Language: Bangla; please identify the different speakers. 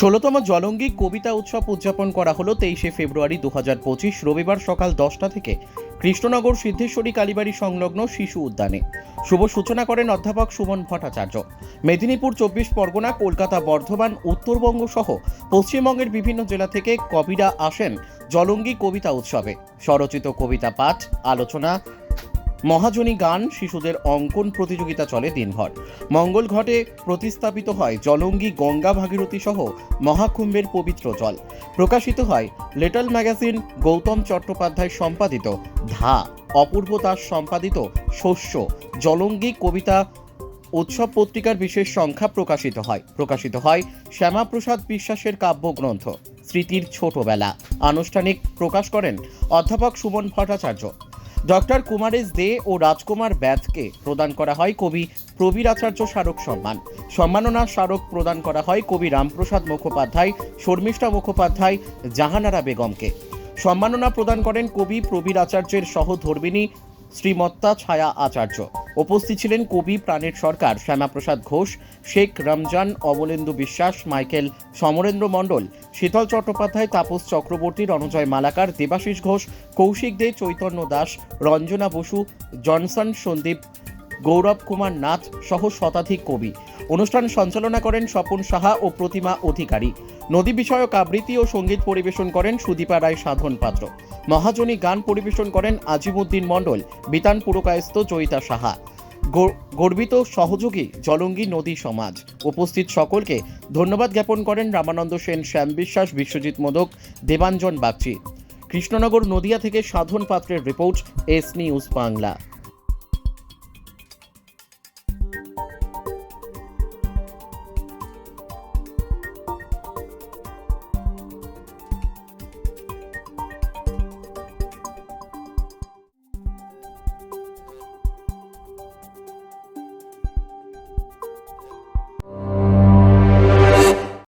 Speaker 1: ষোলোতম জলঙ্গি কবিতা উৎসব উদযাপন করা হলো তেইশে ফেব্রুয়ারি দু হাজার পঁচিশ রবিবার সকাল দশটা থেকে। কৃষ্ণনগর সিদ্ধেশ্বরী কালীবাড়ি সংলগ্ন শিশু উদ্যানে। শুভ সূচনা করেন অধ্যাপক সুমন ভট্টাচার্য। মেদিনীপুর চব্বিশ পরগনা, কলকাতা বর্ধমান, উত্তরবঙ্গ সহ পশ্চিমবঙ্গের বিভিন্ন জেলা থেকে কবিরা আসেন জলঙ্গি কবিতা উৎসবে। স্বরচিত কবিতা পাঠ, আলোচনা মহাজনী গান শিশুদের অঙ্কন প্রতিযোগিতা চলে দিনভর। মঙ্গল ঘটে প্রতিস্থাপিত হয় জলঙ্গি গঙ্গা ভাগীরথী সহ মহাকুম্ভের পবিত্র জল। প্রকাশিত হয় লিটল ম্যাগাজিন গৌতম চট্টোপাধ্যায় সম্পাদিত ধা, অপূর্ব দাস সম্পাদিত শস্য, জলঙ্গি কবিতা উৎসব পত্রিকার বিশেষ সংখ্যা প্রকাশিত হয়। প্রকাশিত হয় শ্যামাপ্রসাদ বিশ্বাসের কাব্যগ্রন্থ। স্মৃতির ছোটবেলা। আনুষ্ঠানিক প্রকাশ করেন অধ্যাপক সুমন ভট্টাচার্য। ডক্টর কুমারেশ দে ও রাজকুমার ব্যাথকে প্রদান করা হয় কবি প্রবীর আচার্য স্মারক সম্মান। সম্মাননা স্মারক প্রদান করা হয় কবি রামপ্রসাদ মুখোপাধ্যায়, শর্মিষ্ঠা মুখোপাধ্যায়, জাহানারা বেগমকে। সম্মাননা প্রদান করেন কবি প্রবীর আচার্যের সহধর্মিনী শ্রীমত্তা ছায়া আচার্য। উপস্থিত ছিলেন কবি প্রাণের সরকার শ্যামাপ্রসাদ ঘোষ, শেখ রমজান অবলেন্দু বিশ্বাস, মাইকেল সমরেন্দ্র মণ্ডল শীতল চট্টোপাধ্যায়, তাপস চক্রবর্তী, রণজয় মালাকার, দেবাশিস ঘোষ, কৌশিক দে, চৈতন্য দাস, রঞ্জনা বসু, জনসন সন্দীপ, গৌরব কুমার নাথ সহ শতাধিক কবি। অনুষ্ঠান সঞ্চালনা করেন স্বপন সাহা ও প্রতিমা অধিকারী। নদী বিষয়ক আবৃত্তি ও সংগীত পরিবেশন করেন সুদীপা রায় সাধন পাত্র। মহাজনী গান পরিবেশন করেন আজিমুদ্দিন মণ্ডল। বিতান পুরকায়স্থ জয়িতা সাহা। গর্বিত সহযোগী জলঙ্গি নদী সমাজ। উপস্থিত সকলকে ধন্যবাদ জ্ঞাপন করেন রামানন্দ সেন, শ্যাম বিশ্বাস, বিশ্বজিৎ মোদক, দেবাঞ্জন বাগচি। কৃষ্ণনগর নদিয়া থেকে সাধন পাত্রের রিপোর্ট, এস নিউজ বাংলা।